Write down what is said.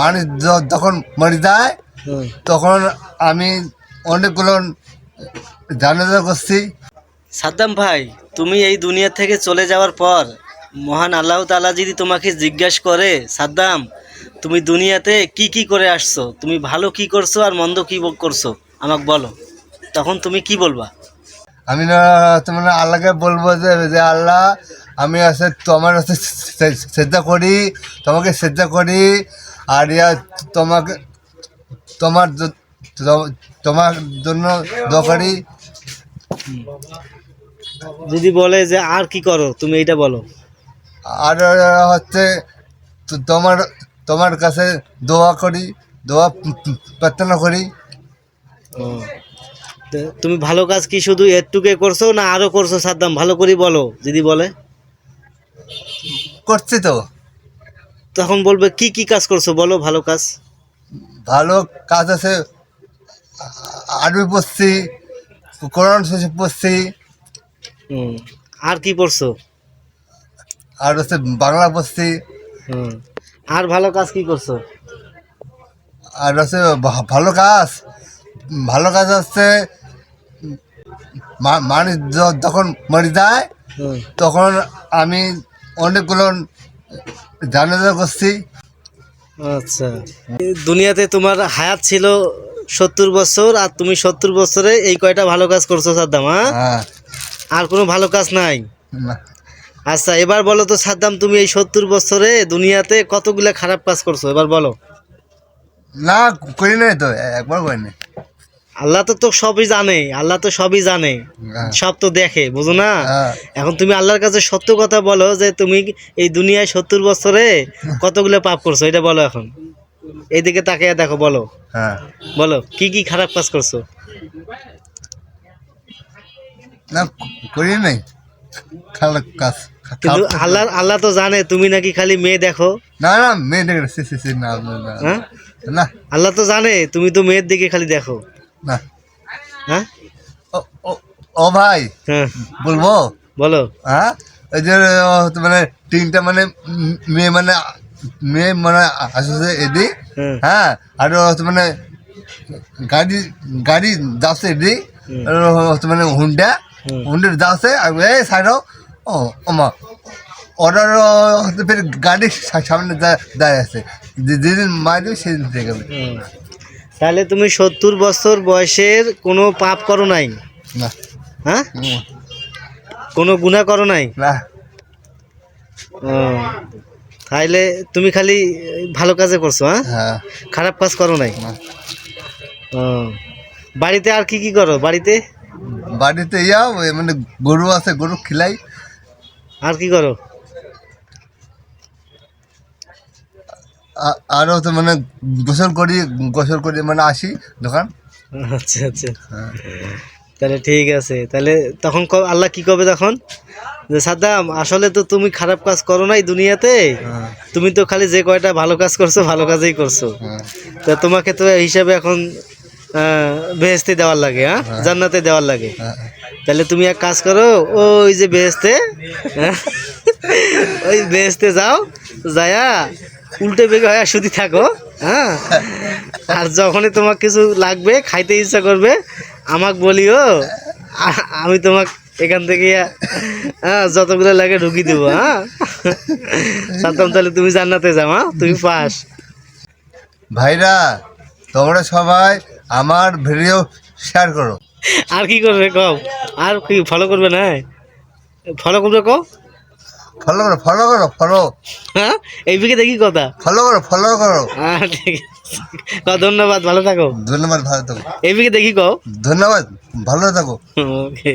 মানুষ যখন মরে যায় তখন আমি অনেকগুলো জানাজা করছি। সাদ্দাম ভাই তুমি এই দুনিয়া থেকে চলে যাওয়ার পর মহান আল্লাহ তালা যদি তোমাকে জিজ্ঞাসা করে সাদ্দাম তুমি দুনিয়াতে কি কি করে আসছো? তুমি ভালো কি করছ আর মন্দ কি করছ? আমাকে বলো। তখন তুমি কি বলবা? আমি না তোমার আল্লাহকে বলব যে আল্লাহ আমি আছে তোমার হচ্ছে শ্রদ্ধা করি তোমাকে শ্রদ্ধা করি আর ইয়া তোমাকে তোমার তোমার জন্য দরকারি যদি বলে যে আর কি করো তুমি এটা বলো। আর হচ্ছে তোমার তোমার কাছে দোয়া করি দোয়া প্রার্থনা করি। তো তুমি ভালো কাজ কি শুধু এরটুকে করছ না আরও করছ? সাদ্দাম ভালো করে বলো যদি বলে। করছি তো। তখন বলবে কি কি কাজ করছ? বলো ভালো কাজ? ভালো কাজ আছে আরবি পড়ছি কোরআন শরীফ পড়ছি। হুম। আর কি পড়ছো? আর হচ্ছে বাংলা পড়ছি। হুম। আর ভালো কাজ কি করছ? আর হচ্ছে ভালো কাজ ভালো কাজ হচ্ছে মানুষ যখন মরে যায় তখন আমি অনেকগুলো জানাজা করছি। আচ্ছা। দুনিয়াতে তোমার হায়াত ছিল সত্তর বছর আর তুমি সত্তর বছরে এই কয়টা ভালো কাজ করছ সাদ্দাম হ্যাঁ? হ্যাঁ। আর কোনো ভালো কাজ নাই? আচ্ছা এবার বলো তো সাদ্দাম তুমি এই সত্তর বছরে দুনিয়াতে কতগুলো খারাপ কাজ করছ? এবার বলো। না করি নাই তো একবার করি নাই। আল্লাহ তো তো সবই জানে আল্লাহ তো সবই জানে হ্যাঁ। সব তো দেখে বুঝো না? হ্যাঁ। এখন তুমি আল্লাহর কাছে সত্য কথা বলো যে তুমি এই দুনিয়ায় সত্তর বছরে কতগুলো পাপ করছ এটা বলো এখন। এইদিকে তাকিয়ে দেখো বলো। হ্যাঁ। বলো কি কি খারাপ কাজ করছ? না করি নাই। খারাপ কাজ কিন্তু আল্লাহ আল্লাহ তো জানে তুমি নাকি খালি মেয়ে দেখো। মেয়ে না। আল্লাহ তো জানে তুমি তো মেয়ের দিকে খালি দেখো। না। হ্যাঁ? ও ও ও ভাই হ্যাঁ। বলব? বলো। হ্যাঁ? ওই যে মানে তিনটা মানে মেয়ে মানে মেয়ে মানে আসছে এদি হ্যাঁ। আর ও মানে গাড়ি গাড়ি যাচ্ছে এদি আর মানে হুন্ডা। হুম। হুন্ডা যাচ্ছে আর এই সাইডও ও ওমা হচ্ছে ফের গাড়ি সামনে দাঁড়িয়ে আছে। যেদিন মারবে সেদিন থেকে। তাহলে তুমি সত্তর বছর বয়সের কোনো পাপ করো নাই? না। হ্যাঁ? কোনো গুণা করো নাই? না। তাইলে তুমি খালি ভালো কাজে করছ হ্যাঁ? হ্যাঁ। খারাপ কাজ করো নাই? ও বাড়িতে আর কি কি করো? বাড়িতে? বাড়িতে ইয়া মানে গরু আছে গরু খিলাই। আর কি করো? আরও তো মানে গোসল করি গোসল করি মানে আসি দোকান। আচ্ছা আচ্ছা। হ্যাঁ। তাহলে ঠিক আছে। তাহলে তখন আল্লাহ কি করবে তখন? যে সাদ্দাম আসলে তো তুমি খারাপ কাজ করো নাই দুনিয়াতে। হ্যাঁ, তুমি তো খালি যে কয়টা ভালো কাজ করছ ভালো কাজই করছ। হ্যাঁ, তা তোমাকে তো হিসাবে এখন বেহেস্তে দেওয়ার লাগে হ্যাঁ? জান্নাতে দেওয়ার লাগে। তাহলে তুমি এক কাজ করো ওই যে বেহেস্তে ওই বেহেস্তে যাও যায়া উল্টে বেগে হয়ে শুধু থাকো হ্যাঁ? আর যখনই তোমার কিছু লাগবে খাইতে ইচ্ছা করবে আমাকে বলিও আমি তোমাক এখান থেকে হ্যাঁ যতগুলো লাগে ঢুকি দেবো হ্যাঁ? সাতম তাহলে তুমি জান্নাতে যাও হ্যাঁ? তুমি পাস। ভাইরা তোমরা সবাই আমার ভিডিও শেয়ার করো। আর কি করবে কও? আর কি ফলো করবে না? ফলো করবে কও? ফলো করো ফলো করো ফলো হ্যাঁ? এই বিকে দেখি কথা? ফলো করো ফলো করো। হ্যাঁ ঠিক আছে। ধন্যবাদ ভালো থাকো। ধন্যবাদ ভালো থাকো। এই দেখি কও? ধন্যবাদ ভালো থাকো। ওকে